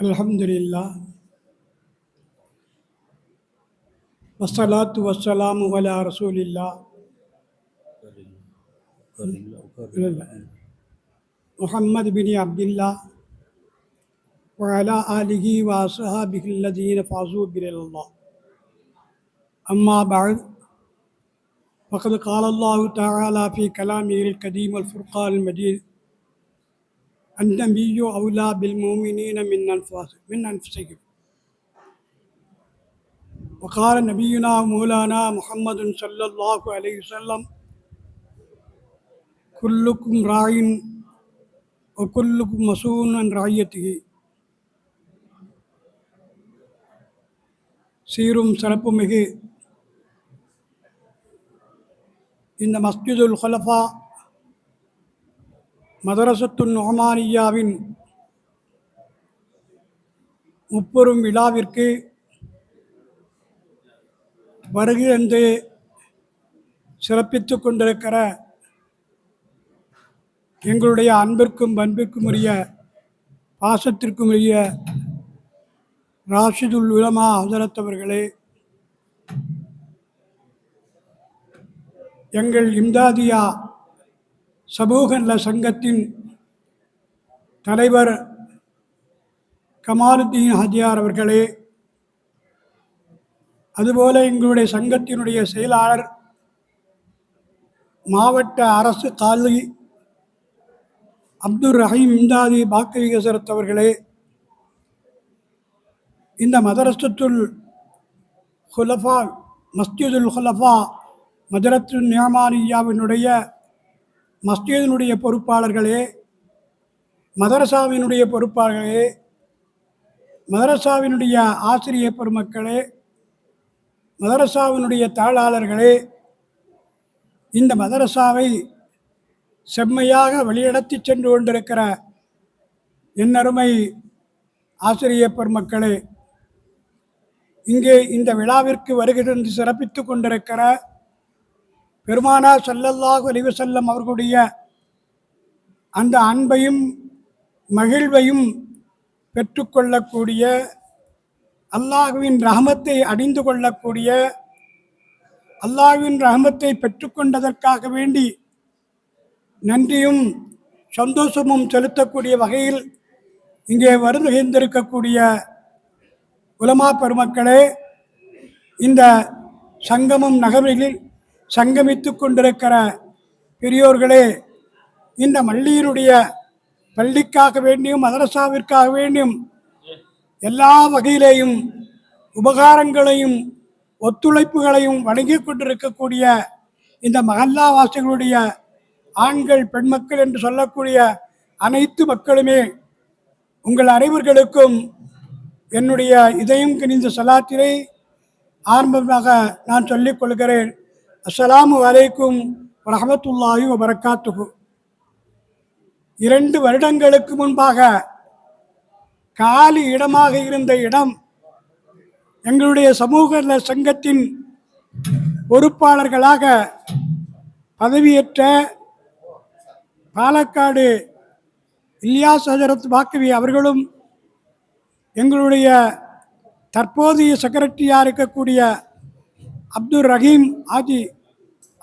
الحمد لله والصلاة والسلام على رسول الله۔ محمد بن عبد الله۔ وعلى آله وأصحابه الذين فازوا برضا۔ الله أما بعد فقد قال الله تعالى في كلامه القديم الفرقان المجيد النبي أولى بالمؤمنين من أنفسهم من أنفسهم وقال نبينا مولانا محمد صلى الله عليه وسلم كلكم راع وكلكم مسؤول عن رعيته சீரும் சிறப்புமிகு இந்த மஸ்ஜிதுல் ஹலஃபா மதரசத்துன் நொமானியாவின் முப்பெரும் விழாவிற்கு வருகை என்று சிறப்பித்து கொண்டிருக்கிற எங்களுடைய அன்பிற்கும் பண்பிற்கும் உரிய பாசத்திற்கும் உரிய ராஷிதுல் உலமா ஹசரத் எங்கள் இம்தாதியா சமூக நல சங்கத்தின் தலைவர் கமாலுத்தீன் ஹஜியார் அவர்களே அதுபோல எங்களுடைய சங்கத்தினுடைய செயலாளர் மாவட்ட அரசு காலி அப்துல் ரஹீம் இம்தாதி பாக்கவிகசரத் அவர்களே இந்த மதரசத்துல் ஹுலஃபா மஸ்ஜிதுல் ஹுலஃபா மதரத்து நியமானியாவினுடைய மஸ்ஜிதினுடைய பொறுப்பாளர்களே மதரசாவினுடைய பொறுப்பாளர்களே மதரசாவினுடைய ஆசிரிய பெருமக்களே மதரசாவினுடைய தாளாளர்களே இந்த மதரசாவை செம்மையாக வழிநடத்தி சென்று கொண்டிருக்கிற என்னருமை ஆசிரிய பெருமக்களே இங்கே இந்த விழாவிற்கு வருகிறது சிறப்பித்து கொண்டிருக்கிற பெருமானா சல்லல்லாஹு அலிவு செல்லம் அவர்களுடைய அந்த அன்பையும் மகிழ்வையும் பெற்றுக்கொள்ளக்கூடிய அல்லாஹுவின் ரஹமத்தை அடைந்து கொள்ளக்கூடிய அல்லாஹுவின் ரஹமத்தை பெற்றுக்கொண்டதற்காக வேண்டி நன்றியும் சந்தோஷமும் செலுத்தக்கூடிய வகையில் இங்கே வருந்துகின்றிருக்கக்கூடிய உலமா பெருமக்களே இந்த சங்கமம் நகரில் சங்கமித்து கொண்டிருக்கிற பெரியோர்களே இந்த மல்லியினுடைய பள்ளிக்காக வேண்டியும் மதரசாவிற்காக வேண்டியும் எல்லா வகையிலேயும் உபகாரங்களையும் ஒத்துழைப்புகளையும் வழங்கி கொண்டிருக்கக்கூடிய இந்த மகல்லாவாசிகளுடைய ஆண்கள் பெண் மக்கள் என்று சொல்லக்கூடிய அனைத்து மக்களுமே உங்கள் அனைவர்களுக்கும் என்னுடைய இதயம் கிணிந்த சலாத்திரை ஆரம்பமாக நான் சொல்லிக் கொள்கிறேன். அஸ்ஸலாமு வலைக்கும் வரஹமத்துல்லாஹி வபரகாத்துகு இரண்டு வருடங்களுக்கு முன்பாக காலி இடமாக இருந்த இடம் எங்களுடைய சமூக சங்கத்தின் பொறுப்பாளர்களாக பதவியேற்ற பாலக்காடு இல்யாஸ் ஹஜரத் பாக்கவி அவர்களும் எங்களுடைய தற்போதைய செக்ரட்டரியாக இருக்கக்கூடிய அப்துல் ரஹீம் ஆஜி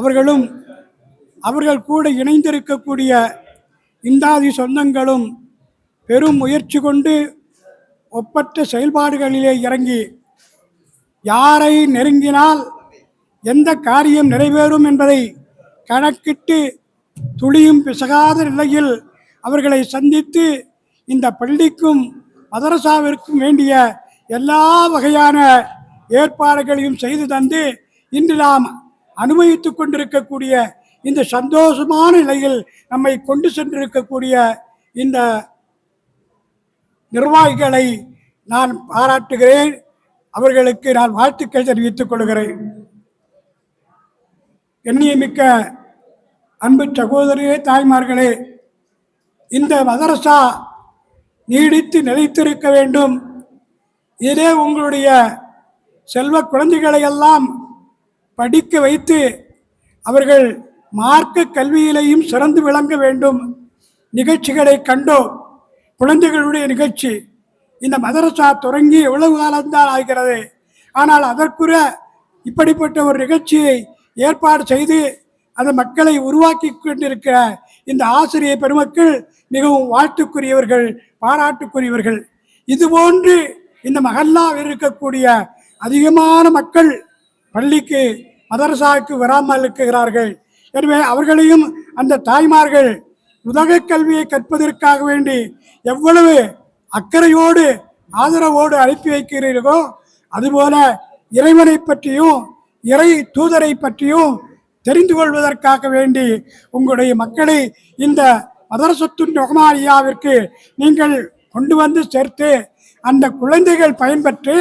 அவர்களும் அவர்கள் கூட இணைந்திருக்கக்கூடிய இந்தாதி சொந்தங்களும் பெரும் முயற்சி கொண்டு ஒப்பற்ற செயல்பாடுகளிலே இறங்கி யாரை நெருங்கினால் எந்த காரியம் நிறைவேறும் என்பதை கணக்கிட்டு துளியும் பிசகாத நிலையில் அவர்களை சந்தித்து இந்த பள்ளிக்கும் மதரசாவிற்கும் வேண்டிய எல்லா வகையான ஏற்பாடுகளையும் செய்து தந்து இன்று நாம் அனுபவித்துக் கொண்டிருக்கக்கூடிய இந்த சந்தோஷமான நிலையில் நம்மை கொண்டு சென்றிருக்கக்கூடிய இந்த நிர்வாகிகளை நான் பாராட்டுகிறேன். அவர்களுக்கு நான் வாழ்த்துக்கள் தெரிவித்துக் கொள்கிறேன். எண்ணியமிக்க அன்பு சகோதரியே தாய்மார்களே இந்த மதரசா நீடித்து நிலைத்திருக்க வேண்டும். இதே உங்களுடைய செல்வ குழந்தைகளை எல்லாம் படிக்க வைத்து அவர்கள் மார்க்க கல்வியிலையும் சிறந்து விளங்க வேண்டும். நிகழ்ச்சிகளை கண்டோம். குழந்தைகளுடைய நிகழ்ச்சி. இந்த மதரசா தொடங்கி எவ்வளவு காலம்தான் ஆகிறது. ஆனால் அதற்குற இப்படிப்பட்ட ஒரு நிகழ்ச்சியை ஏற்பாடு செய்து அந்த மக்களை உருவாக்கி கொண்டிருக்கிற இந்த ஆசிரியர் பெருமக்கள் மிகவும் வாழ்த்துக்குரியவர்கள் பாராட்டுக்குரியவர்கள். இதுபோன்று இந்த மகல்லாவில் இருக்கக்கூடிய அதிகமான மக்கள் பள்ளிக்கு மதரசாவுக்கு வராமல் இருக்கிறார்கள் எனவே அவர்களையும் அந்த தாய்மார்கள் உதக கல்வியை கற்பதற்காக வேண்டி எவ்வளவு அக்கறையோடு ஆதரவோடு அனுப்பி வைக்கிறீர்களோ அதுபோல இறைவனை பற்றியும் இறை தூதரை பற்றியும் தெரிந்து கொள்வதற்காக வேண்டி உங்களுடைய மக்களை இந்த மதரசத்துன் ரஹ்மானியாவிற்கு நீங்கள் கொண்டு வந்து சேர்த்து அந்த குழந்தைகள் பயன்பெற்று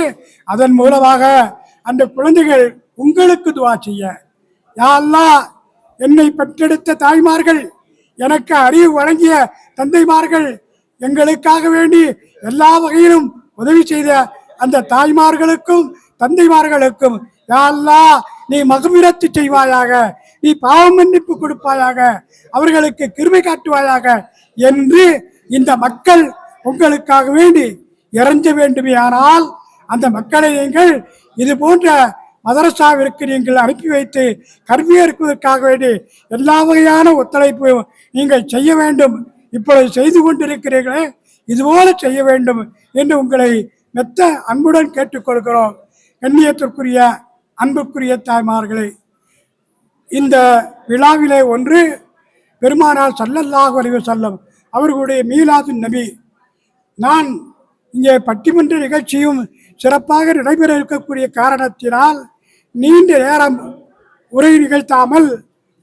அதன் மூலமாக அந்த குழந்தைகள் உங்களுக்கு துவா செய்ய. யா என்னை பெற்றெடுத்த தாய்மார்கள் எனக்கு அறிவு வழங்கிய தந்தைமார்கள் எங்களுக்காக வேண்டி எல்லா வகையிலும் உதவி செய்த அந்த தாய்மார்களுக்கும் தந்தைமார்களுக்கும் யா நீ மகமிரத்து செய்வாயாக நீ பாவ மன்னிப்பு கொடுப்பாயாக அவர்களுக்கு கிருமை காட்டுவாயாக என்று இந்த மக்கள் உங்களுக்காக வேண்டி இறஞ்ச வேண்டுமே. ஆனால் அந்த மக்களை நீங்கள் இது போன்ற மதரசாவிற்கு நீங்கள் அனுப்பி வைத்து கல்வி வேண்டி எல்லா வகையான ஒத்துழைப்பு நீங்கள் செய்ய வேண்டும். இப்பொழுது செய்து கொண்டிருக்கிறீர்களே இதுபோல செய்ய வேண்டும் என்று உங்களை மெத்த அன்புடன் கேட்டுக்கொள்கிறோம். கண்ணியத்திற்குரிய அன்புக்குரிய தாய்மார்களே இந்த விழாவிலே ஒன்று பெருமானார் சல்லல்லாஹு அலைஹி வஸல்லம் அவர்களுடைய மீலாது நபி. நான் இங்கே பட்டிமன்ற நிகழ்ச்சியும் சிறப்பாக நடைபெற இருக்கக்கூடிய காரணத்தினால் நீண்ட நேரம் உரை நிகழ்த்தாமல்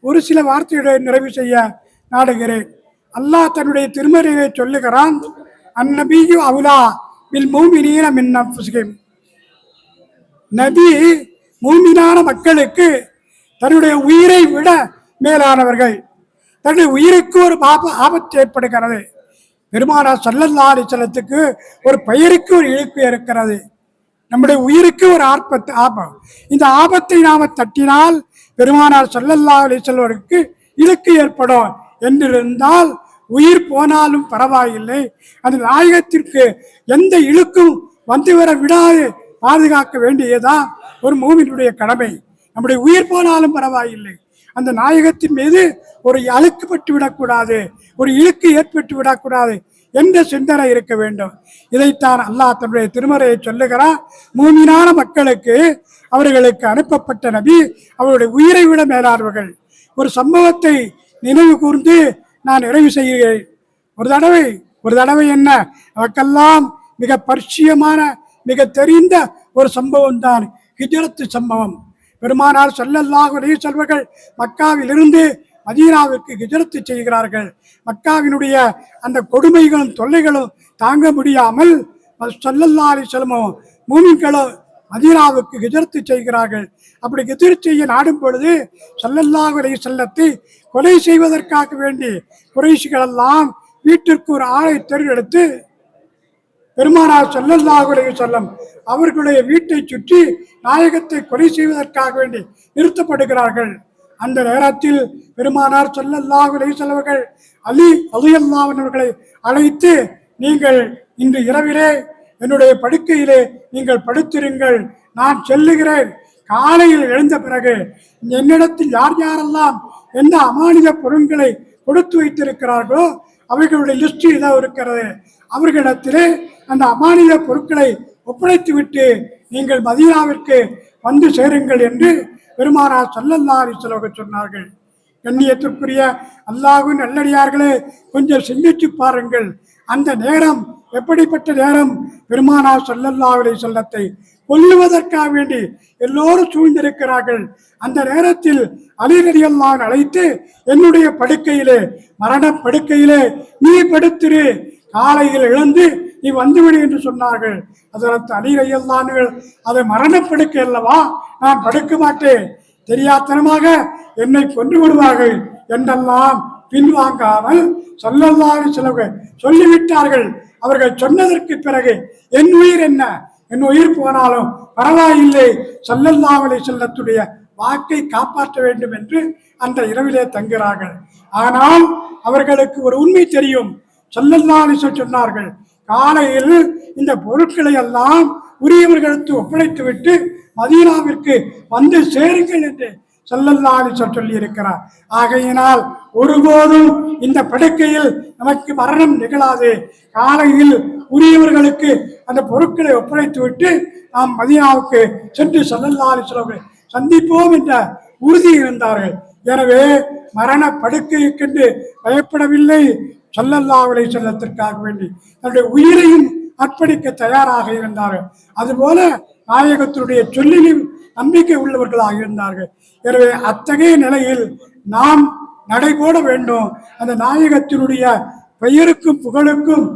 ஒரு சில வார்த்தைகளை நிறைவு செய்ய நாடுகிறேன். அல்லாஹ் தன்னுடைய திருமறையை சொல்லுகிறான் அந்நபியு அவுலா பில் மூமினீன மின் அன்ஃபுசிஹிம். நபி மூமினான மக்களுக்கு தன்னுடைய உயிரை விட மேலானவர்கள். தன்னுடைய உயிருக்கு ஒரு பாப ஆபத்து ஏற்படுகிறது. பெருமானார் சல்லல்லா அலிசல்லத்துக்கு ஒரு பெயருக்கு ஒரு இழுப்பு இருக்கிறது. நம்முடைய உயிருக்கு ஒரு ஆர்ப்பத்து ஆபம். இந்த ஆபத்தை நாம தட்டினால் பெருமானார் சொல்லல்லா அலி செல்வருக்கு இழுக்கு ஏற்படும். என்றிருந்தால் உயிர் போனாலும் பரவாயில்லை. அந்த நாயகத்திற்கு எந்த இழுக்கும் வந்து வர விடாது பாதுகாக்க வேண்டியதுதான் ஒரு மூவினுடைய கடமை. நம்முடைய உயிர் போனாலும் பரவாயில்லை. அந்த நாயகத்தின் மீது ஒரு அழுக்குப்பட்டு விடக்கூடாது. ஒரு இழுக்கு ஏற்பட்டு விடக்கூடாது. என்ற சிந்தனை இருக்க வேண்டும்? இதைத்தான் அல்லாஹ் தன்னுடைய திருமறையை சொல்லுகிறார் மூமினான மக்களுக்கு அவர்களுக்கு அனுப்பப்பட்ட நபி அவருடைய உயிரை விட மேலானவர்கள். ஒரு சம்பவத்தை நினைவு கூர்ந்து நான் நிறைவு செய்கிறேன். ஒரு தடவை ஒரு தடவை என்ன? அவக்கெல்லாம் மிக பரிச்சயமான மிக தெரிந்த ஒரு சம்பவம் தான் ஹிஜரத்து சம்பவம். பெருமானார் ஸல்லல்லாஹு அலைஹி செல்வர்கள் மக்காவிலிருந்து மதீனாவிற்கு கிஜரத்து செய்கிறார்கள். மக்காவினுடைய அந்த கொடுமைகளும் தொல்லைகளும் தாங்க முடியாமல் ஸல்லல்லாஹு அலைஹி மூமின்களும் மதீனாவுக்கு ஹிஜரத்து செய்கிறார்கள். அப்படி கிதிர் செய்ய நாடும் பொழுது ஸல்லல்லாஹு அலைஹி செல்லத்தை கொலை செய்வதற்காக வேண்டி குறைஷிகள் எல்லாம் வீட்டிற்கு ஒரு ஆளை தேர்ந்தெடுத்து பெருமானார் ஸல்லல்லாஹு அலைஹி அவர்களுடைய வீட்டை சுற்றி நாயகத்தை கொலை செய்வதற்காக வேண்டி நிறுத்தப்படுகிறார்கள். அந்த நேரத்தில் பெருமானார் சொல்லல்லா செலவர்கள் அலி அலியல்லாவன் அவர்களை அழைத்து நீங்கள் இன்று இரவிலே என்னுடைய படுக்கையிலே நீங்கள் படுத்திருங்கள் நான் செல்லுகிறேன். காலையில் எழுந்த பிறகு என்னிடத்தில் யார் யாரெல்லாம் எந்த அமானித பொருட்களை கொடுத்து வைத்திருக்கிறார்களோ அவர்களுடைய லிஸ்ட் இதோ இருக்கிறது. அவர்களிடத்திலே அந்த அமானித பொருட்களை ஒப்படைத்து விட்டு நீங்கள் மதீனாவிற்கு வந்து சேருங்கள் என்று பெருமானார் ஸல்லல்லாஹு அலைஹி சொன்னார்கள். கண்ணியத்திற்குரிய அல்லாஹு நல்லடியார்களே கொஞ்சம் சிந்திச்சு பாருங்கள். அந்த நேரம் எப்படிப்பட்ட நேரம்? பெருமானார் ஸல்லல்லாஹு அலைஹி வஸல்லத்தை கொல்லுவதற்காக வேண்டி எல்லோரும் சூழ்ந்திருக்கிறார்கள். அந்த நேரத்தில் அலி அழைத்து என்னுடைய படுக்கையிலே மரண படுக்கையிலே நீ படுத்திரு. காலையில் எழுந்து நீ வந்துவிடு என்று சொன்னார்கள். அதற்கு அலி அதை மரணப்படுக்க அல்லவா? நான் படுக்க மாட்டேன். தெரியாத்தனமாக என்னை கொன்று விடுவார்கள் என்றெல்லாம் பின்வாங்காமல் சொல்லல்லாறு சிலவர்கள் சொல்லிவிட்டார்கள். அவர்கள் சொன்னதற்கு பிறகு என் உயிர் என்ன? என் உயிர் போனாலும் பரவாயில்லை. சல்லல்லாவலை செல்லத்துடைய வாக்கை காப்பாற்ற வேண்டும் என்று அந்த இரவிலே தங்குகிறார்கள். ஆனால் அவர்களுக்கு ஒரு உண்மை தெரியும். சல்லல்லாஹு சொன்னார்கள் காலையில் இந்த பொருட்களை எல்லாம் உரியவர்களுக்கு ஒப்படைத்துவிட்டு மதீனாவிற்கு வந்து சேருங்கள் என்று செல்லல்லாடி சொல்லி இருக்கிறார் ஆகையினால் ஒருபோதும் இந்த படுக்கையில் நமக்கு மரணம் நிகழாது. காலையில் உரியவர்களுக்கு அந்த பொருட்களை ஒப்படைத்து விட்டு நாம் மதீனாவுக்கு சென்று செல்லல்லாடி சொல்ல சந்திப்போம் என்ற உறுதி இருந்தார்கள். எனவே மரண படுக்கைக்கென்று பயப்படவில்லை. சல்லல்லா சொல்லல்லாவலை செல்லத்திற்காக வேண்டி தன்னுடைய உயிரையும் அர்ப்பணிக்க தயாராக இருந்தார்கள். அதுபோல நாயகத்தினுடைய சொல்லிலும் நம்பிக்கை உள்ளவர்களாக இருந்தார்கள். எனவே அத்தகைய நிலையில் நாம் நடைபோட வேண்டும். அந்த நாயகத்தினுடைய பெயருக்கும் புகழுக்கும்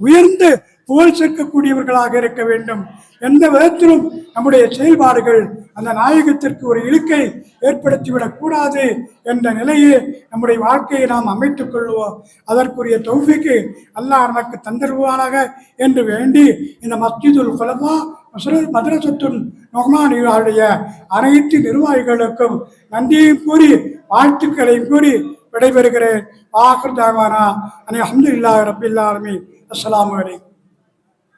உயர்ந்து புகழ் சேர்க்கக்கூடியவர்களாக இருக்க வேண்டும். எந்த விதத்திலும் நம்முடைய செயல்பாடுகள் அந்த நாயகத்திற்கு ஒரு இழுக்கை ஏற்படுத்திவிடக் கூடாது என்ற நிலையை நம்முடைய வாழ்க்கையை நாம் அமைத்துக் கொள்வோம் அதற்குரிய தௌஃபிக்கு அல்லாஹ் நமக்கு தந்தருவானாக என்று வேண்டி இந்த மஸ்ஜிதுல் குலமா மதுரசத்துன் நொஹ்மானியுடைய அனைத்து நிர்வாகிகளுக்கும் நன்றியும் கூறி வாழ்த்துக்களையும் கூறி விடைபெறுகிறேன். ஆஹர் தாவானா. அனை அஹமதுல்லாஹ் ரபில்லாலுமே அஸ்லாம் அலைக்கும்.